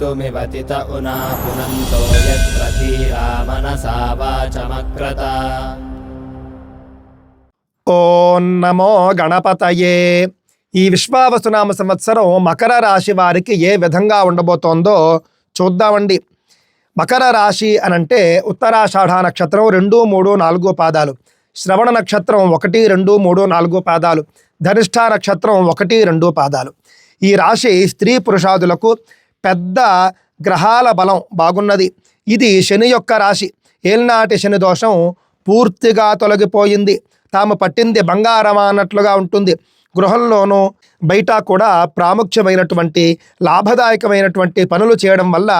कर्तुमिवतित उना पुनन्तो यत्र धीरा मनसा वाचमक्रत ఓం నమో గణపతయే ఈ విశ్వావసునామ సంవత్సరం మకర రాశి వారికి ఏ విధంగా ఉండబోతోందో చూద్దామండి మకర రాశి అనంటే ఉత్తరాషాఢ నక్షత్రం రెండు మూడు నాలుగు పాదాలు శ్రవణ నక్షత్రం ఒకటి రెండు మూడు నాలుగు పాదాలు ధనిష్ఠ నక్షత్రం ఒకటి రెండు పాదాలు ఈ రాశి స్త్రీ పురుషాదులకు పెద్ద గ్రహాల బలం బాగున్నది. ఇది శని యొక్క రాశి. ఏల్నాటి శని దోషం పూర్తిగా తొలగిపోయింది. తాము పట్టింది బంగారమా అన్నట్లుగా ఉంటుంది. గృహంలోనూ బయట కూడా ప్రాముఖ్యమైనటువంటి లాభదాయకమైనటువంటి పనులు చేయడం వల్ల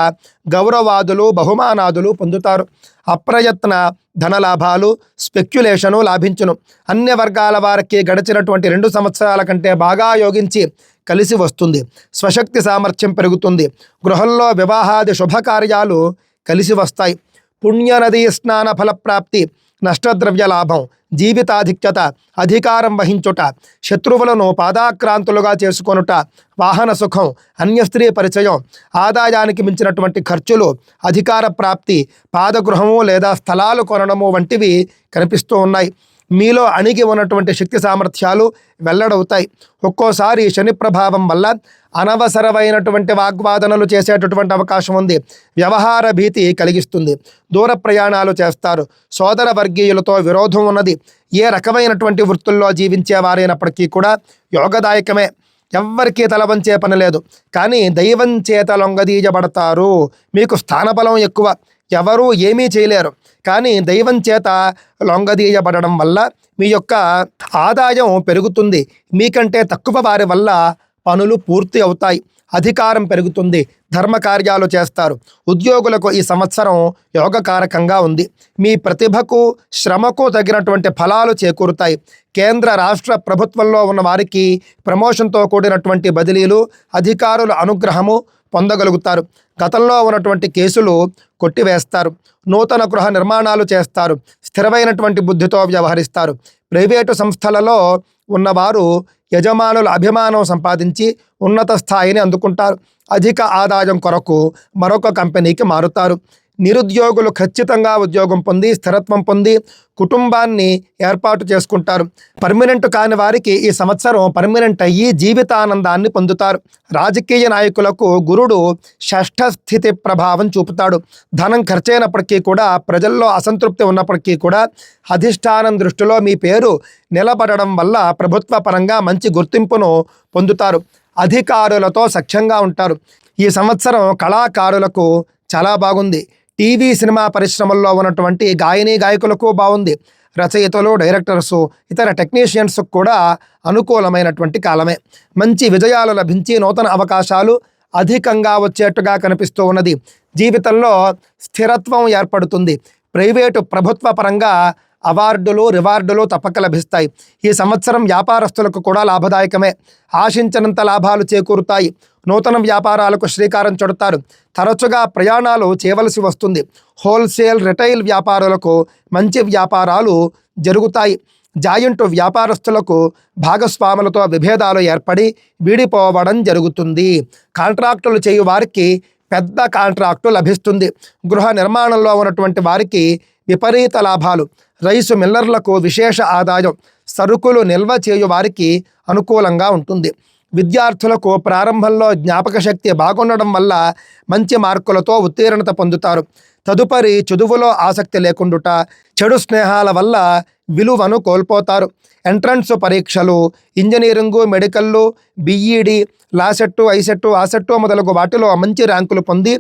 గౌరవాదులు బహుమానాదులు పొందుతారు. అప్రయత్న ధన లాభాలు స్పెక్యులేషను లాభించును. అన్ని వర్గాల వారికి గడిచినటువంటి రెండు సంవత్సరాల కంటే బాగా యోగించి కలిసి వస్తుంది. స్వశక్తి సామర్థ్యం పెరుగుతుంది. గృహంలో వివాహాది శుభకార్యాలు కలిసి వస్తాయి. పుణ్యనదీ స్నాన ఫలప్రాప్తి నష్టద్రవ్య లాభం జీవితాధిక్యత అధికారం వహించుట శత్రువులను పాదాక్రాంతులుగా చేసుకొనుట వాహన సుఖం అన్య స్త్రీ పరిచయం ఆదాయానికి మించినటువంటి ఖర్చులు అధికార ప్రాప్తి పాదగృహము లేదా స్థలాలు కొనడము వంటివి కనిపిస్తూ ఉన్నాయి. మీలో అణిగి ఉన్నటువంటి శక్తి సామర్థ్యాలు వెల్లడవుతాయి. ఒక్కోసారి శని ప్రభావం వల్ల అనవసరమైనటువంటి వాగ్వాదనలు చేసేటటువంటి అవకాశం ఉంది. వ్యవహార భీతి కలిగిస్తుంది. దూర ప్రయాణాలు చేస్తారు. సోదర వర్గీయులతో విరోధం ఉన్నది. ఏ రకమైనటువంటి వృత్తుల్లో జీవించే వారైనప్పటికీ కూడా యోగదాయకమే. ఎవ్వరికీ తలవంచే పని లేదు. కానీ దైవం చేత లొంగదీయబడతారు. మీకు స్థానబలం ఎక్కువ. ఎవరూ ఏమీ చేయలేరు. కానీ దైవం చేత లొంగదీయబడడం వల్ల మీ యొక్క ఆదాయం పెరుగుతుంది. మీకంటే తక్కువ వారి వల్ల పనులు పూర్తి అవుతాయి. అధికారం పెరుగుతుంది. ధర్మ కార్యాలు చేస్తారు. ఉద్యోగులకు ఈ సంవత్సరం యోగకారకంగా ఉంది. మీ ప్రతిభకు శ్రమకు తగినటువంటి ఫలాలు చేకూరుతాయి. కేంద్ర రాష్ట్ర ప్రభుత్వంలో ఉన్న వారికి ప్రమోషన్తో కూడినటువంటి బదిలీలు అధికారుల అనుగ్రహము పొందగలుగుతారు. గతంలో ఉన్నటువంటి కేసులు కొట్టివేస్తారు. నూతన గృహ నిర్మాణాలు చేస్తారు. స్థిరమైనటువంటి బుద్ధితో వ్యవహరిస్తారు. ప్రైవేటు సంస్థలలో ఉన్నవారు యజమానుల అభిమానం సంపాదించి ఉన్నత స్థాయిని అందుకుంటారు. అధిక ఆదాయం కొరకు మరొక కంపెనీకి మారుతారు. నిరుద్యోగులు ఖచ్చితంగా ఉద్యోగం పొంది స్థిరత్వం పొంది కుటుంబాన్ని ఏర్పాటు చేసుకుంటారు. పర్మనెంట్ కాని వారికి ఈ సంవత్సరం పర్మనెంట్ అయ్యి జీవితానందాన్ని పొందుతారు. రాజకీయ నాయకులకు గురుడు షష్ఠ స్థితి ప్రభావం చూపుతాడు. ధనం ఖర్చైనప్పటికీ కూడా ప్రజల్లో అసంతృప్తి ఉన్నప్పటికీ కూడా అధిష్టానం దృష్టిలో మీ పేరు నిలబడడం వల్ల ప్రభుత్వ పరంగా మంచి గుర్తింపును పొందుతారు. అధికారులతో సఖ్యంగా ఉంటారు. ఈ సంవత్సరం కళాకారులకు చాలా బాగుంది. టీవీ సినిమా పరిశ్రమల్లో ఉన్నటువంటి గాయని గాయకులకు బాగుంది. రచయితలు డైరెక్టర్సు ఇతర టెక్నీషియన్స్ కూడా అనుకూలమైనటువంటి కాలమే. మంచి విజయాలు లభించి నూతన అవకాశాలు అధికంగా వచ్చేట్టుగా కనిపిస్తూ ఉన్నది. జీవితంలో స్థిరత్వం ఏర్పడుతుంది. ప్రైవేటు ప్రభుత్వ పరంగా అవార్డులు రివార్డులు తప్పక లభిస్తాయి. ఈ సంవత్సరం వ్యాపారస్తులకు కూడా లాభదాయకమే. ఆశించినంత లాభాలు చేకూరుతాయి. నూతన వ్యాపారాలకు శ్రీకారం చుడతారు. తరచుగా ప్రయాణాలు చేయవలసి వస్తుంది. హోల్సేల్ రిటైల్ వ్యాపారులకు మంచి వ్యాపారాలు జరుగుతాయి. జాయింట్ వ్యాపారస్తులకు భాగస్వాములతో విభేదాలు ఏర్పడి విడిపోవడం జరుగుతుంది. కాంట్రాక్టులు చేయు వారికి పెద్ద కాంట్రాక్టు లభిస్తుంది. గృహ నిర్మాణంలో ఉన్నటువంటి వారికి విపరీత లాభాలు. రైసు మిల్లర్లకు విశేష ఆదాయం. సరుకులు నిల్వ చేయు వారికి అనుకూలంగా ఉంటుంది. విద్యార్థులకు ప్రారంభంలో జ్ఞాపక శక్తి బాగుండడం వల్ల మంచి మార్కులతో ఉత్తీర్ణత పొందుతారు. తదుపరి చదువులో ఆసక్తి లేకుండుట చెడు స్నేహాల వల్ల విలువను కోల్పోతారు. ఎంట్రన్స్ పరీక్షలు ఇంజనీరింగు మెడికల్లు బిఈడి లాసెట్టు ఐసెట్టు ఆసెట్టు మొదలగు వాటిలో మంచి ర్యాంకులు పొంది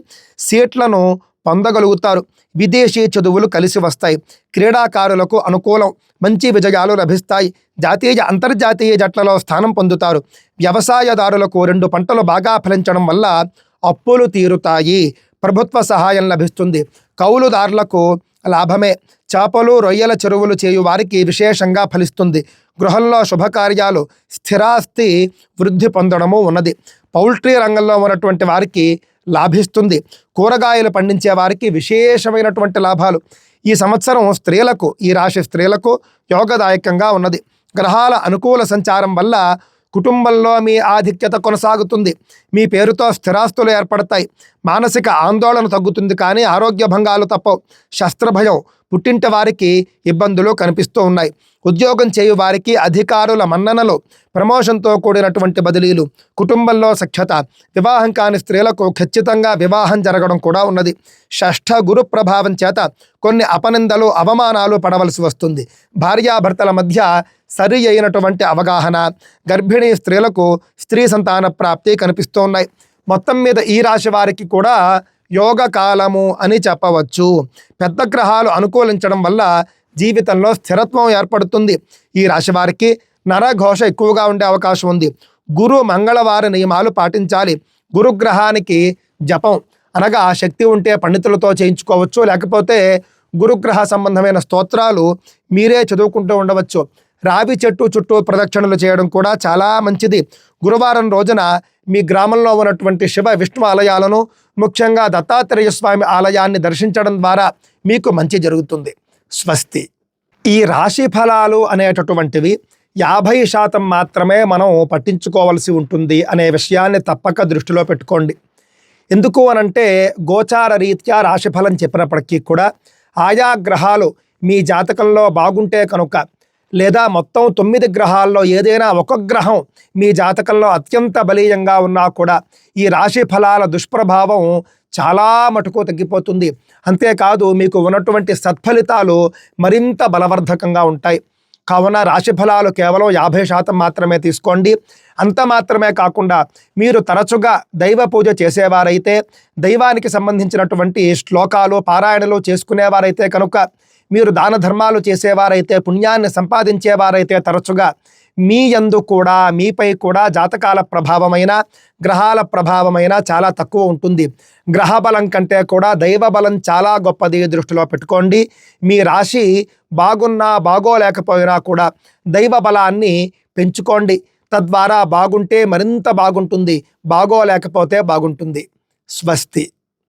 సీట్లను పొందగలుగుతారు. విదేశీ చదువులు కలిసి వస్తాయి. క్రీడాకారులకు అనుకూలం మంచి విజయాలు లభిస్తాయి. జాతీయ అంతర్జాతీయ జట్లలో స్థానం పొందుతారు. వ్యవసాయదారులకు రెండు పంటలు బాగా ఫలించడం వల్ల అప్పులు తీరుతాయి. ప్రభుత్వ సహాయం లభిస్తుంది. కౌలుదారులకు లాభమే. చేపలు రొయ్యల చెరువులు చేయు వారికి విశేషంగా ఫలిస్తుంది. గృహంలో శుభకార్యాలు స్థిరాస్తి వృద్ధి పొందడము ఉన్నది. పౌల్ట్రీ రంగంలో ఉన్నటువంటి వారికి లాభిస్తుంది. కూరగాయలు పండించే వారికి విశేషమైనటువంటి లాభాలు. ఈ సంవత్సరం స్త్రీలకు ఈ రాశి స్త్రీలకు యోగదాయకంగా ఉన్నది. గ్రహాల అనుకూల సంచారం వల్ల కుటుంబంలో మీ ఆధిక్యత కొనసాగుతుంది. మీ పేరుతో స్థిరాస్తులు ఏర్పడతాయి. మానసిక ఆందోళన తగ్గుతుంది కానీ ఆరోగ్య భంగాలు తప్పవు. శస్త్రభయం పుట్టింటి వారికి ఇబ్బందులు కనిపిస్తూ ఉన్నాయి. ఉద్యోగం చేయు వారికి అధికారుల మన్ననలు ప్రమోషన్తో కూడినటువంటి బదిలీలు కుటుంబంలో సఖ్యత వివాహం కాని స్త్రీలకు ఖచ్చితంగా వివాహం జరగడం కూడా ఉన్నది. షష్ఠ గురు ప్రభావం చేత కొన్ని అపనిందలు అవమానాలు పడవలసి వస్తుంది. భార్యాభర్తల మధ్య సరి అయినటువంటి అవగాహన గర్భిణీ స్త్రీలకు స్త్రీ సంతాన ప్రాప్తి కనిపిస్తూ ఉన్నాయి మొత్తం మీద ఈ రాశి వారికి కూడా యోగ కాలము అని చెప్పవచ్చు. పెద్ద గ్రహాలు అనుకూలించడం వల్ల జీవితంలో స్థిరత్వం ఏర్పడుతుంది. ఈ రాశి వారికి నరఘోష ఎక్కువగా ఉండే అవకాశం ఉంది. గురు మంగళవార నియమాలు పాటించాలి. గురుగ్రహానికి జపం అనగా శక్తి ఉంటే పండితులతో చేయించుకోవచ్చు. లేకపోతే గురుగ్రహ సంబంధమైన స్తోత్రాలు మీరే చదువుకుంటూ ఉండవచ్చు. రావి చెట్టు చుట్టూ ప్రదక్షిణలు చేయడం కూడా చాలా మంచిది. గురువారం రోజున మీ గ్రామంలో ఉన్నటువంటి శివ విష్ణు ఆలయాలను ముఖ్యంగా దత్తాత్రేయ స్వామి ఆలయాన్ని దర్శించడం ద్వారా మీకు మంచి జరుగుతుంది. స్వస్తి. ఈ రాశి ఫలాలు అనేటటువంటివి యాభై శాతం మాత్రమే మనం పట్టించుకోవాల్సి ఉంటుంది అనే విషయాన్ని తప్పక దృష్టిలో పెట్టుకోండి. ఎందుకు అనంటే గోచార రీత్యా రాశిఫలం చెప్పినప్పటికీ కూడా ఆయా గ్రహాలు మీ జాతకంలో బాగుంటే కనుక లేదా మొత్తం తొమ్మిది గ్రహాల్లో ఏదైనా ఒక గ్రహం మీ జాతకంలో అత్యంత బలీయంగా ఉన్నా కూడా ఈ రాశి ఫలాల దుష్ప్రభావం చాలా మటుకు తగ్గిపోతుంది. అంతేకాదు మీకు ఉన్నటువంటి సత్ఫలితాలు మరింత బలవర్ధకంగా ఉంటాయి. కావున రాశి ఫలాలు కేవలం యాభై శాతం మాత్రమే తీసుకోండి. అంత మాత్రమే కాకుండా మీరు తరచుగా దైవ పూజ చేసేవారైతే దైవానికి సంబంధించినటువంటి శ్లోకాలు పారాయణలు చేసుకునేవారైతే కనుక మీరు దాన ధర్మాలు చేసేవారైతే పుణ్యాన్ని సంపాదించేవారైతే తరచుగా మీ యందు కూడా మీపై కూడా జాతకాల ప్రభావమైన గ్రహాల ప్రభావమైన చాలా తక్కువ ఉంటుంది. గ్రహ బలం కంటే కూడా దైవ బలం చాలా గొప్పది దృష్టిలో పెట్టుకోండి. మీ రాశి బాగున్నా బాగోలేకపోయినా కూడా దైవ బలాన్ని పెంచుకోండి. తద్వారా బాగుంటే మరింత బాగుంటుంది. బాగోలేకపోతే బాగుంటుంది. స్వస్తి.